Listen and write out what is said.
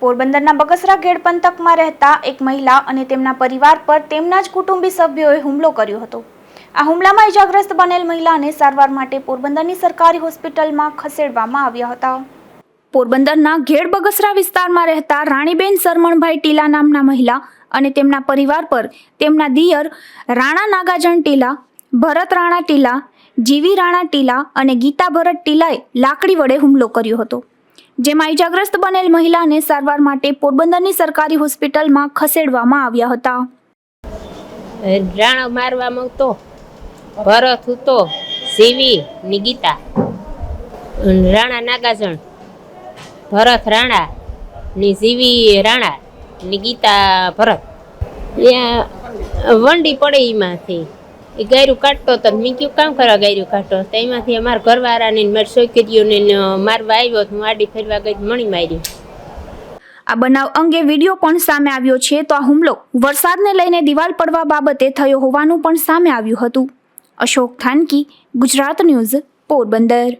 પોરબંદરના બગસરા ઘેડ પંથકમાં રહેતા એક મહિલા અને તેમના પરિવાર પર તેમના જ કુટુંબી સભ્યોએ હુમલો કર્યો હતો. આ હુમલામાં ઇજાગ્રસ્ત બનેલ મહિલાને સારવાર માટે પોરબંદરની સરકારી હોસ્પિટલમાં ખસેડવામાં આવ્યા હતા. પોરબંદરના ઘેડ બગસરા વિસ્તારમાં રહેતા રાણીબેન સરમણભાઈ ટીલા નામના મહિલા અને તેમના પરિવાર પર તેમના દિયર રાણા નાગાજન ટીલા, ભરત રાણા ટીલા, જીવી રાણા ટીલા અને ગીતા ભરત ટીલાએ લાકડી વડે હુમલો કર્યો હતો. જેમાં ઇજાગ્રસ્ત બનેલ મહિલાને સારવાર માટે પોરબંદરની સરકારી હોસ્પિટલમાં ખસેડવામાં આવ્યા હતા. રાણા મારવા માંગતો, ભરત હતો સીવી ની ગીતા. રાણા નાગાજણ ભરત રાણા ની સીવી રાણા ની ગીતા ભરત. વંડી પડે એમાંથી એ ગાયરું કાઢતો તો મેં કયું કામ કરવા ગાયરું કાઢતો તો એમાંથી અમારા ઘરવાળાને મારી છોકરીઓને મારવા આવ્યો હું આડી ફેરવા ગઈ મણી મારી. આ બનાવ અંગે વીડિયો પણ સામે આવ્યો છે તો આ હુમલો વરસાદને લઈને દિવાલ પડવા બાબતે થયો હોવાનું પણ સામે આવ્યું હતું. અશોક થાનકી, ગુજરાત ન્યૂઝ પોરબંદર.